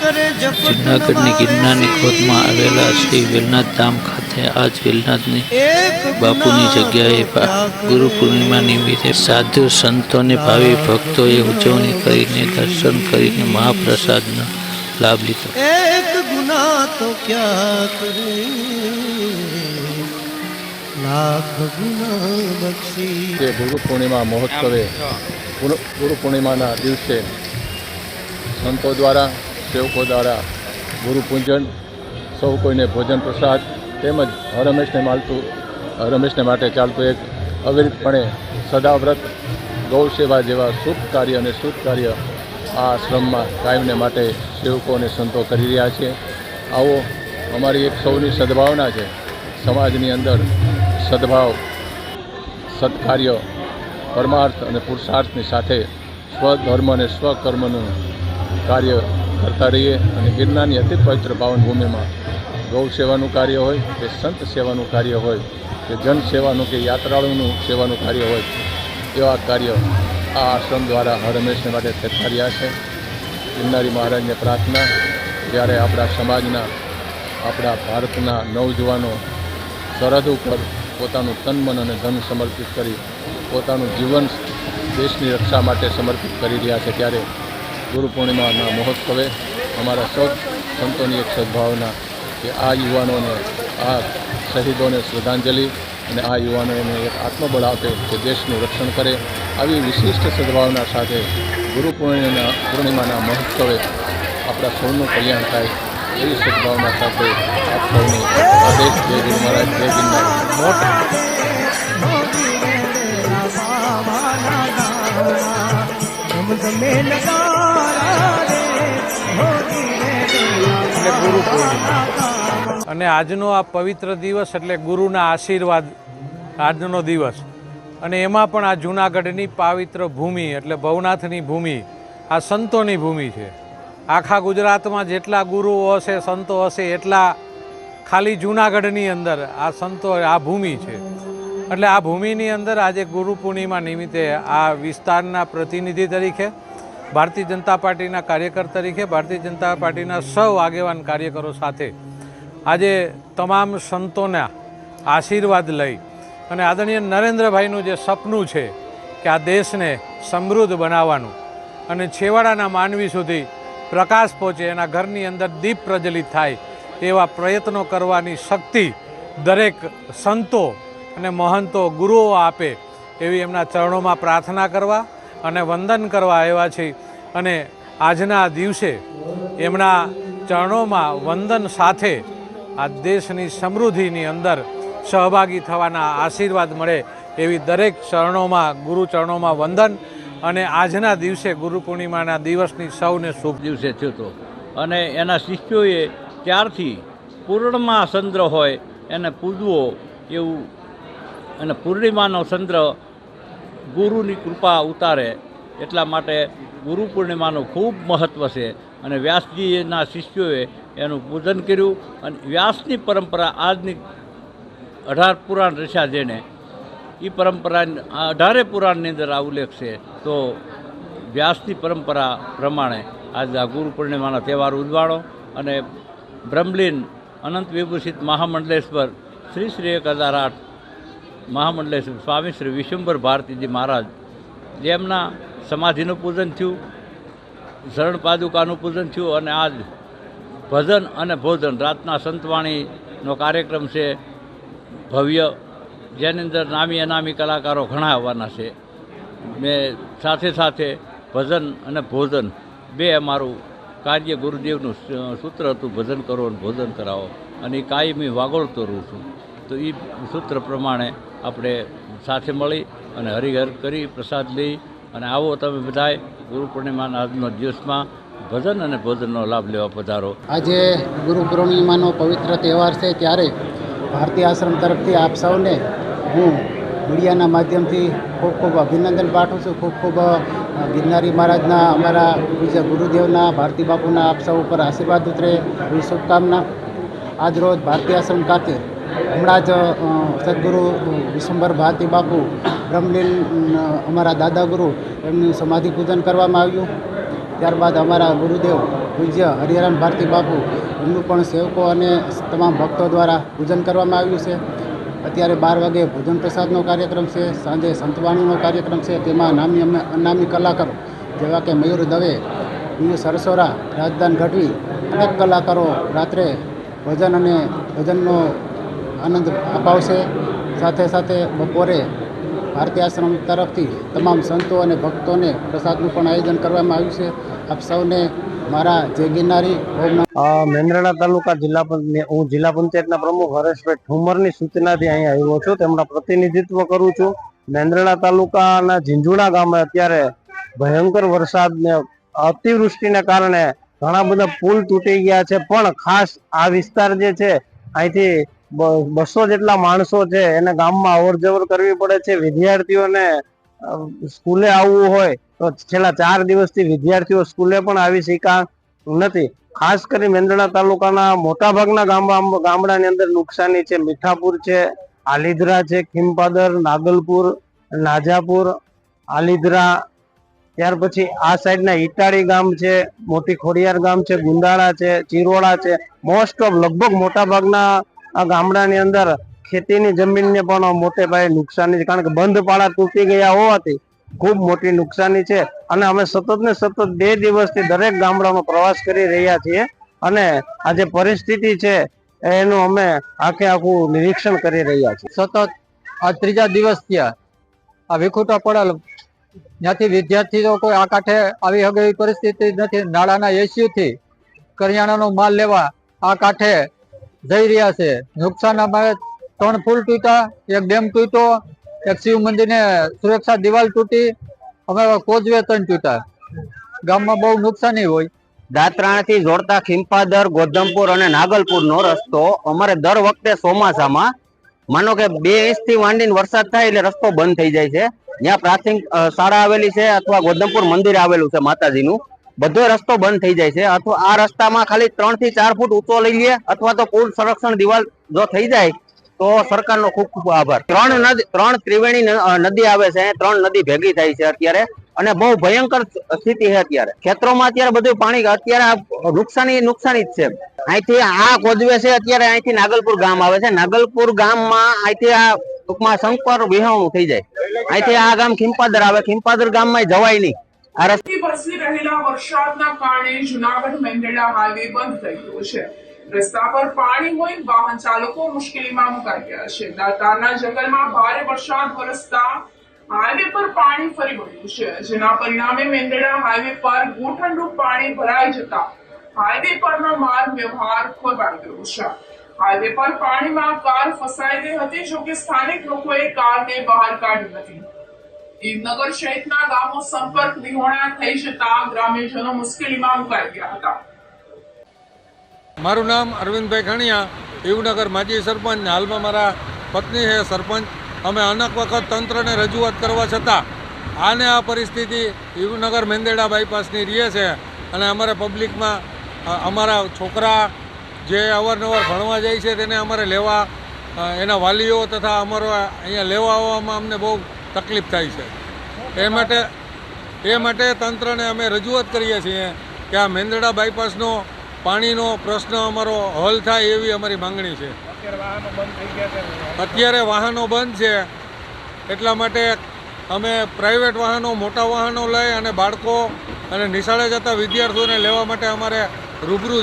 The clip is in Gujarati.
જૂનાગઢની ગિરનારની ખોદમાં આવેલા શ્રી વેલનાથ ધામ ખાતે આજ વેલનાથની બાપુની જગ્યાએ ગુરુ પૂર્ણિમા નિમિત્તે સાધુ સંતોને ભાવિ ભક્તોએ ઉજવણી કરીને દર્શન કરીને મહાપ્રસાદનો લાભ લીધો. એક ગુના તો ક્યા કરે? લાખ ગુના બક્ષી. જે ગુરુ પૂર્ણિમા મહોત્સવે ગુરુ ગુરુ પૂર્ણિમાના દિવસે સંતો દ્વારા સેવકો દ્વારા ગુરુ પૂજન, સૌ કોઈને ભોજન પ્રસાદ તેમજ હરમેશને માલતું રમેશને માટે ચાલતું એક અવિરતપણે સદાવ્રત ગૌ સેવા જેવા શુભ કાર્ય અને શુભ કાર્ય આ આશ્રમમાં કાયમને માટે સેવકો અને સંતો કરી રહ્યા છે. આવો, અમારી એક સૌની સદભાવના છે. સમાજની અંદર સદભાવ, સત્કાર્ય, પરમાર્થ અને પુરુષાર્થની સાથે સ્વધર્મ અને સ્વકર્મનું કાર્ય કરતા રહીએ અને ગિરનારની અતિ પવિત્ર પાવન ભૂમિમાં ગૌ સેવાનું કાર્ય હોય, કે સંત સેવાનું કાર્ય હોય, કે જન સેવાનું, કે યાત્રાળુનું સેવાનું કાર્ય હોય, એવા કાર્ય આ આશ્રમ દ્વારા હર હંમેશને માટે થતા રહ્યા છે. ગિરનારી મહારાજને પ્રાર્થના, જ્યારે આપણા સમાજના, આપણા ભારતના નવજુવાનો સરહદ ઉપર પોતાનું તન, મન અને ધન સમર્પિત કરી પોતાનું જીવન દેશની રક્ષા માટે સમર્પિત કરી રહ્યા છે, ત્યારે ગુરુ પૂર્ણિમાના મહોત્સવે અમારા સૌ સંતોની એક સદભાવના કે આ યુવાનોને આ શહીદોને શ્રદ્ધાંજલિ અને આ યુવાનોને એક આત્મબળ આપે કે દેશનું રક્ષણ કરે આવી વિશિષ્ટ સદભાવના સાથે ગુરુ પૂર્ણિમાના પૂર્ણિમાના મહોત્સવે આપણા સૌનું કલ્યાણ થાય એવી સદભાવના સાથે આપ સૌની આદેશ જય ગુરુ મહારાજ જય ગિરનાર અને આજનો આ પવિત્ર દિવસ એટલે ગુરુના આશીર્વાદ આજનો દિવસ. અને એમાં પણ આ જૂનાગઢની પાવિત્ર ભૂમિ એટલે ભવનાથની ભૂમિ આ સંતોની ભૂમિ છે. આખા ગુજરાતમાં જેટલા ગુરુઓ હશે સંતો હશે એટલા ખાલી જૂનાગઢની અંદર આ સંતો આ ભૂમિ છે. એટલે આ ભૂમિની અંદર આજે ગુરુ પૂર્ણિમા નિમિત્તે આ વિસ્તારના પ્રતિનિધિ તરીકે ભારતીય જનતા પાર્ટીના કાર્યકર તરીકે ભારતીય જનતા પાર્ટીના સૌ આગેવાન કાર્યકરો સાથે આજે તમામ સંતોના આશીર્વાદ લઈ અને આદરણીય નરેન્દ્રભાઈનું જે સપનું છે કે આ દેશને સમૃદ્ધ બનાવવાનું અને છેવાડાના માનવી સુધી પ્રકાશ પહોંચે, એના ઘરની અંદર દીપ પ્રજ્વલિત થાય એવા પ્રયત્નો કરવાની શક્તિ દરેક સંતો અને મહંતો ગુરુઓ આપે એવી એમના ચરણોમાં પ્રાર્થના કરવા અને વંદન કરવા આવ્યા છે. અને આજના દિવસે એમના ચરણોમાં વંદન સાથે આ દેશની સમૃદ્ધિની અંદર સહભાગી થવાના આશીર્વાદ મળે એવી દરેક ચરણોમાં, ગુરુ ચરણોમાં વંદન. અને આજના દિવસે ગુરુ પૂર્ણિમાના દિવસની સૌને શુભ દિવસે થયો હતો અને એના શિષ્યોએ ત્યારથી પૂર્ણમાં ચંદ્ર હોય, એને પૂજવો એવું અને પૂર્ણિમાનો ચંદ્ર ગુરુની કૃપા ઉતારે એટલા માટે ગુરુ પૂર્ણિમાનું ખૂબ મહત્ત્વ છે. અને વ્યાસજીના શિષ્યોએ એનું પૂજન કર્યું અને વ્યાસની પરંપરા આજની અઢાર પુરાણ રચ્યા જેને એ પરંપરા અઢારે પુરાણની અંદર આ ઉલ્લેખ છે. તો વ્યાસની પરંપરા પ્રમાણે આજે આ ગુરુ પૂર્ણિમાનો તહેવાર ઉજવાણો અને બ્રહ્મલીન અનંત વિભૂષિત મહામંડલેશ્વર શ્રી શ્રી એક હજાર આઠ મહામંડલેશ્વર સ્વામી શ્રી વિશ્વંભર ભારતીજી મહારાજ, જેમના સમાધિનું પૂજન થયું શરણ પાદુકાનું પૂજન થયું અને આજ ભજન અને ભોજન રાતના સંતવાણીનો કાર્યક્રમ છે, ભવ્ય, જેની અંદર નામી અનામી કલાકારો ઘણા આવવાના છે. મેં સાથે સાથે ભજન અને ભોજન, બે અમારું કાર્ય ગુરુદેવનું સૂત્ર હતું, ભજન કરો અને ભોજન કરાવો. અને એ કાયમી વાગોળતો રહું છું. તો એ સૂત્ર પ્રમાણે આપણે સાથે મળી અને હરિહર કરી પ્રસાદ લઈ અને આવો તમે બધાય ગુરુ પૂર્ણિમાના આજનો દિવસમાં ભજન અને ભોજનનો લાભ લેવા પધારો. આજે ગુરુ પૂર્ણિમાનો પવિત્ર તહેવાર છે ત્યારે ભારતીય આશ્રમ તરફથી આપ સૌને હું મીડિયાના માધ્યમથી ખૂબ ખૂબ અભિનંદન પાઠવું છું. ખૂબ ખૂબ ગિરનારી મહારાજના, અમારા બીજા ગુરુદેવના, ભારતી બાપુના આપ સૌ ઉપર આશીર્વાદ ઉતરે. એવી શુભકામના. આજરોજ ભારતીય આશ્રમ ખાતે હમણાં જ સદગુરુ વિશ્વંભર ભારતી બાપુ, બ્રહ્મલીન અમારા દાદા ગુરુ, એમનું સમાધિ પૂજન કરવામાં આવ્યું. ત્યારબાદ અમારા ગુરુદેવ પૂજ્ય હરિહરાન ભારતી બાપુ, એમનું પણ સેવકો અને તમામ ભક્તો દ્વારા પૂજન કરવામાં આવ્યું છે. અત્યારે બાર વાગે ભોજન પ્રસાદનો કાર્યક્રમ છે, સાંજે સંતવાણીનો કાર્યક્રમ છે, તેમાં નામી અમે, અનામી કલાકારો, જેવા કે મયુર દવે પીયુ સરસોરા, રાજદાન ગઢવી, અનેક કલાકારો રાત્રે ભજન અને ભજનનો આનંદ અપાવશે. સાથે સાથે બપોરે ભારતીય આશ્રમ તરફથી તમામ સંતો અને ભક્તોને પ્રસાદનું પણ આયોજન કરવામાં આવ્યું છે. આપ સૌને મારા જય ગિરનારી મેંદરડા તાલુકા જિલ્લા હું જિલ્લા પંચાયતના પ્રમુખ હરેશભાઈ ઠુમરની સૂચનાથી અહીં આવ્યો છું. તેમના પ્રતિનિધિત્વ કરું છું. મેંદરડા તાલુકાના ઝીંઝુણા ગામે અત્યારે ભયંકર વરસાદને, અતિવૃષ્ટિને કારણે ઘણા બધા પુલ તૂટી ગયા છે. પણ ખાસ આ વિસ્તાર જે છે, અહીંથી બસો જેટલા માણસો છે, એને ગામમાં અવર જવર કરવી પડે છે. વિદ્યાર્થીઓને સ્કૂલે આવવું હોય, તો છેલ્લા ચાર દિવસથી વિદ્યાર્થીઓ સ્કૂલે પણ આવી શકા નથી. ખાસ કરી મેંદરડા તાલુકાના મોટા ભાગના ગામડા, ગામડાની અંદર નુકસાની છે. મીઠાપુર છે, આલિદ્રા છે, ખીમપાદર, નાગલપુર, નાજાપુર, આલિદ્રા. ત્યાર પછી આ સાઈડના ઈટાળી ગામ છે, મોટી ખોડિયાર ગામ છે, ગુંદાળા છે ચિરોડા છે. મોસ્ટ ઓફ લગભગ મોટા ભાગના આ ગામડાની અંદર ખેતીની જમીનને પણ મોટે પાયે નુકસાની છે કારણ કે બંધ પાળા તૂટી ગયા હોવાથી ખૂબ મોટી નુકસાની છે. અને અમે સતત ને સતત બે દિવસથી દરેક ગામડાનો પ્રવાસ કરી રહ્યા છીએ અને આ જે પરિસ્થિતિ છે, એનું અમે આખે આખું નિરીક્ષણ કરી રહ્યા છીએ. સતત આ ત્રીજા દિવસ થયા. આ વિખૂટા પડેલ. ત્યાંથી વિદ્યાર્થીઓ કોઈ આ કાંઠે આવી શકે પરિસ્થિતિ નથી. નાળાના એસ્યુથી કરિયાણાનો માલ લેવા આ કાંઠે જઈ રહ્યા છે. નુકસાન અમારે ત્રણ પુલ તૂટ્યા, એક ડેમ તૂટ્યો, એક શિવ મંદિરને સુરક્ષા દિવાલ તૂટી અમારા કોઝવે ત્રણ તૂટ્યા. ગામમાં બહુ નુકસાની હોય. દાત્રાણથી જોડતા ખીંપાદર ગોધમપુર અને નાગલપુરનો રસ્તો અમારે દર વખતે ચોમાસામાં, માનો કે બે ઇંચથી માંડીને વરસાદ થાય એટલે રસ્તો બંધ થઈ જાય છે. જ્યાં પ્રાથમિક શાળા આવેલી છે અથવા ગોધમપુર મંદિર આવેલું છે માતાજીનું બધો રસ્તો બંધ થઈ જાય છે. અથવા આ રસ્તામાં ખાલી ત્રણથી ચાર ફૂટ ઊંચો લઈ લઈએ અથવા તો પૂર સંરક્ષણ દિવાલ જો થઈ જાય, તો સરકારનો ખૂબ ખૂબ આભાર. ત્રણ નદી, ત્રણ ત્રિવેણી નદી આવે છે, ત્રણ નદી ભેગી થાય છે અત્યારે, અને બહુ ભયંકર સ્થિતિ છે અત્યારે. ખેતરોમાં અત્યારે બધું પાણી, અત્યારે નુકસાની નુકસાની જ છે. અહીંથી આ કોજવે છે, અત્યારે અહીંથી નાગલપુર ગામ આવે છે. નાગલપુર ગામમાં અહીંથી આ ટૂંકમાં સંકર વિહાણું થઈ જાય. અહીંથી આ ગામ ખીંપાદર આવે. ખીંપાદર ગામમાં જવાય નહીં. વરસી રહેલા વરસાદના કારણે જુનાગઢ મેંદરડા હાઈવે બંધ થઈ ગયો છે. રસ્તા પર પાણી હોય, વાહન ચાલકો મુશ્કેલીમાં મુકાઈ ગયા છે. દાતારના જંગલમાં ભારે વરસાદ વરસતા હાઈવે પર પાણી ફરી વળ્યું છે. જેના પરિણામે મેંદરડા હાઈવે પર ગોઠણરૂપ પાણી ભરાઈ જતા હાઈવે પરનો માર્ગ વ્યવહાર ખોરવાઈ ગયો છે. હાઈવે પર પાણીમાં કાર ફસાઈ ગઈ હતી, જોકે સ્થાનિક લોકોએ કારને બહાર કાઢી હતી દેવનગર સહિતના ગામો સંપર્ક વિહોણા થઈ જતા ગ્રામ્યજનો મુશ્કેલીમાં મુકાઈ ગયા હતા. મારું નામ અરવિંદભાઈ ખણિયા યુવનગર માજી સરપંચ હાલમાં મારા પત્ની છે સરપંચ. અમે અનેક વખત તંત્રને રજૂઆત કરવા છતાં આને આ પરિસ્થિતિ યુવનગર મેંદેડા બાયપાસની રહે છે અને અમારે પબ્લિકમાં અમારા છોકરા જે અવારનવાર ભણવા જાય છે તેને અમારે લેવા એના વાલીઓ તથા અમારો અહીંયા લેવા આવવામાં અમને બહુ તકલીફ થાય છે. એ માટે એ માટે તંત્રને અમે રજૂઆત કરીએ છીએ કે આ મેંદરડા બાયપાસનો પાણીનો પ્રશ્ન અમારો હલ થાય એવી અમારી માંગણી છે. અત્યારે વાહનો બંધ છે. એટલા માટે અમે પ્રાઇવેટ વાહનો મોટા વાહનો લઈ અને બાળકો અને નિશાળે જતા વિદ્યાર્થીઓને લેવા માટે અમારે રૂબરૂ